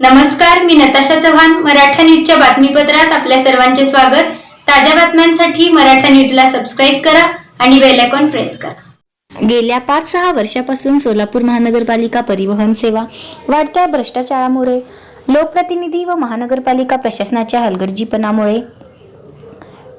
नमस्कार मी नताशा चव्हाण मराठा न्यूजच्या बातमीपत्रात आपल्या सर्वांचे स्वागत. ताज्या बातम्यांसाठी मराठा न्यूजला सबस्क्राईब करा आणि बेल आयकॉन प्रेस करा. गेल्या पाच सहा वर्षापासून सोलापूर महानगरपालिका परिवहन सेवा वाढत्या भ्रष्टाचारामुळे लोकप्रतिनिधी व महानगरपालिका प्रशासनाच्या हलगर्जीपणामुळे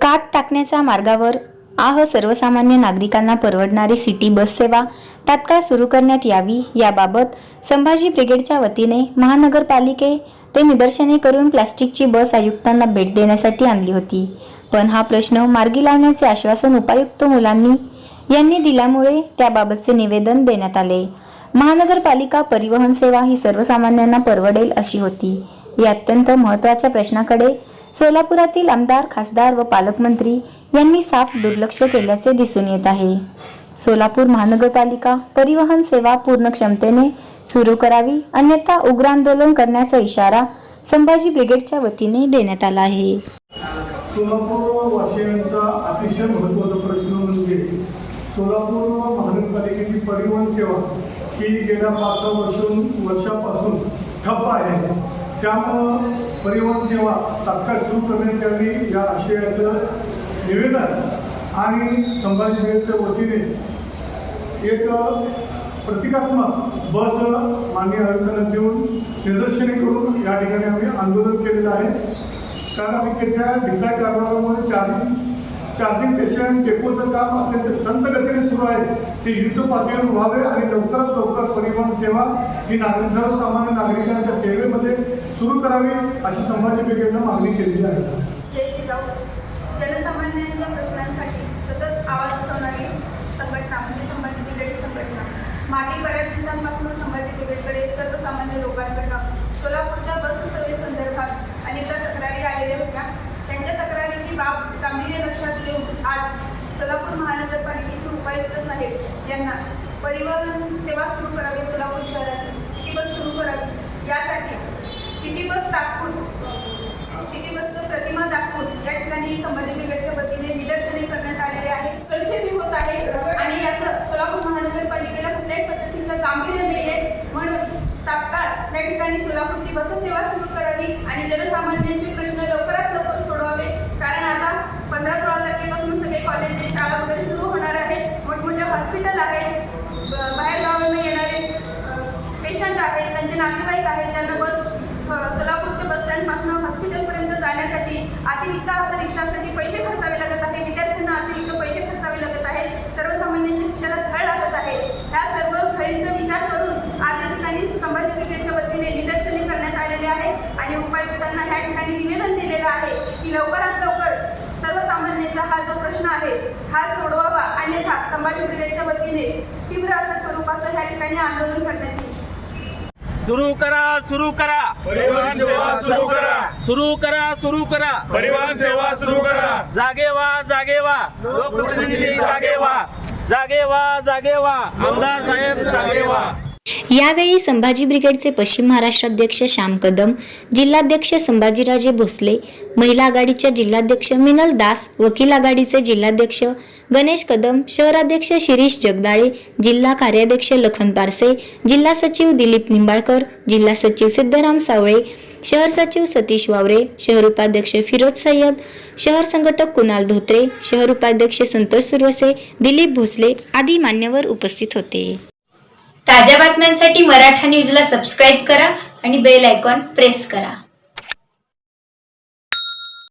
काट टाकण्याच्या मार्गावर आह सर्वसामान्य नागरिकांना परवडणारी सिटी बस सेवा तात्काळ सुरू करण्यात यावी याबाबत संभाजी ब्रिगेडच्या वतीने महानगरपालिके ते निदर्शने करून प्लास्टिकची बस आयुक्तांना भेट देण्यासाठी आणली होती. पण हा प्रश्न मार्गी लावण्याचे आश्वासन उपायुक्त मुलांनी यांनी दिल्यामुळे त्याबाबतचे निवेदन देण्यात आले. महानगरपालिका परिवहन सेवा ही सर्वसामान्यांना परवडेल अशी होती. या अत्यंत महत्त्वाच्या प्रश्नाकडे सोलापुरातील आमदार खासदार व पालकमंत्री यांनी साफ दुर्लक्ष केल्याचे दिसून येत आहे. सोलापूर महानगरपालिका परिवहन सेवा पूर्ण क्षमतेने सुरू करावी अन्यथा उग्र आंदोलन करण्याचा इशारा संभाजी ब्रिगेडच्या वतीने देण्यात आला आहे. सोलापूर वासियांचा अतिशय महत्त्वाचा प्रश्न म्हणजे सोलापूर महानगरपालिकेची परिवहन सेवा ही गेल्या पाच वर्षापासून ठप्प आहे. त्यामुळं परिवहन सेवा तात्काळ सुरू करण्यात यावी या आशयाचं निवेदन आणि संभाजीनगरच्या वतीने एक प्रतिकात्मक बस मान्य आयुक्तांना देऊन निदर्शने करून या ठिकाणी आम्ही आंदोलन केलेलं आहे. कारण आम्ही त्याच्या डिसाईड कारणामुळे चार्जिंग चार्जिंग स्टेशन डेपोचं काम अत्यंत संत गतीने सुरू आहे. ते युद्ध पातळीवर व्हावे आणि लवकरात लवकर परिवहन सेवा ही नागरिक सर्वसामान्य नागरिकांच्या सेवेमध्ये सुरू करावी अशी संभाजी ब्रिगेडनं मागणी केलेली आहे. जनसामान्यांच्या प्रश्नांसाठी सतत आवाज उठवणारी संघटना म्हणजे संभाजी ब्रिगेड संघटना. मागील बऱ्याच दिवसांपासून संभाजी ब्रिगेडकडे सर्वसामान्य लोकांकडनं सोलापूरच्या बस सेवेसंदर्भात अनेकदा तक्रारी आलेल्या होत्या. त्यांच्या तक्रारीची बाब गांभीर्य लक्षात घेऊन आज सोलापूर महानगरपालिकेचे उपायुक्त साहेब यांना परिवहन सेवा सुरू करावी सोलापूर शहरात सिटी बस सुरू करावी यासाठी सिटी बस दाखवून सिटी बसचं प्रतिमा दाखवून या ठिकाणी संभाजी ब्रिगेडच्या वतीने निदर्शने करण्यात आलेले आहे. कलछेपी होत आहे आणि याचं सोलापूर महानगरपालिकेला कुठल्याही पद्धतीचं गांभीर्य नाही आहे म्हणून तात्काळ या ठिकाणी सोलापूरची बस सेवा सुरू करावी आणि जनसामान्यांचे प्रश्न लवकरात लवकर सोडवावे. कारण आता पंधरा सोळा तारखेपासून सगळे कॉलेजेस शाळा वगैरे सुरू होणार आहेत. मोठमोठे हॉस्पिटल आहेत. बाहेर गावांना येणारे पेशंट आहेत त्यांचे नातेवाईक आहेत ज्यांना बस पासून हॉस्पिटलपर्यंत जाण्यासाठी अतिरिक्त असं रिक्षासाठी पैसे खर्चावे लागत आहे विद्यार्थ्यांना अतिरिक्त पैसे खर्चावे लागत आहेत सर्वसामान्यांच्या शिक्षणात झळ लागत आहे. ह्या सर्व खळींचा विचार करून आज या ठिकाणी संभाजी ब्रिगेडच्या वतीने निदर्शने करण्यात आलेले आहे आणि उपायुक्तांना ह्या ठिकाणी निवेदन दिलेलं आहे की लवकरात लवकर सर्वसामान्यांचा हा जो प्रश्न आहे हा सोडवावा. अन्यथा संभाजी ब्रिगेडच्या वतीने तीव्र अशा स्वरूपाचं ह्या ठिकाणी आंदोलन करण्यात येईल. सुरू करा सुरू करा. परिवहन सेवा सुरू करा. सुरू करा सुरू करा. परिवहन सेवा सुरू करा. जागे व्हा जागे व्हा लोकप्रतिनिधी जागे व्हा जागे व्हा जागे व्हा आमदार साहेब जागे व्हा यावेळी संभाजी ब्रिगेडचे पश्चिम महाराष्ट्र अध्यक्ष श्याम कदम जिल्हाध्यक्ष संभाजीराजे भोसले महिला आघाडीच्या जिल्हाध्यक्ष मिनल दास वकील आघाडीचे जिल्हाध्यक्ष गणेश कदम शहराध्यक्ष शिरीष जगदाळे जिल्हा कार्याध्यक्ष लखन पारसे जिल्हा सचिव दिलीप निंबाळकर जिल्हा सचिव सिद्धराम सावळे शहर सचिव सतीश वावरे शहर उपाध्यक्ष फिरोज सय्यद शहर संघटक कुणाल धोत्रे शहर उपाध्यक्ष संतोष सुरवसे दिलीप भोसले आदी मान्यवर उपस्थित होते. ताज्या बातम्यांसाठी मराठा न्यूजला सबस्क्राईब करा आणि बेल आयकॉन प्रेस करा.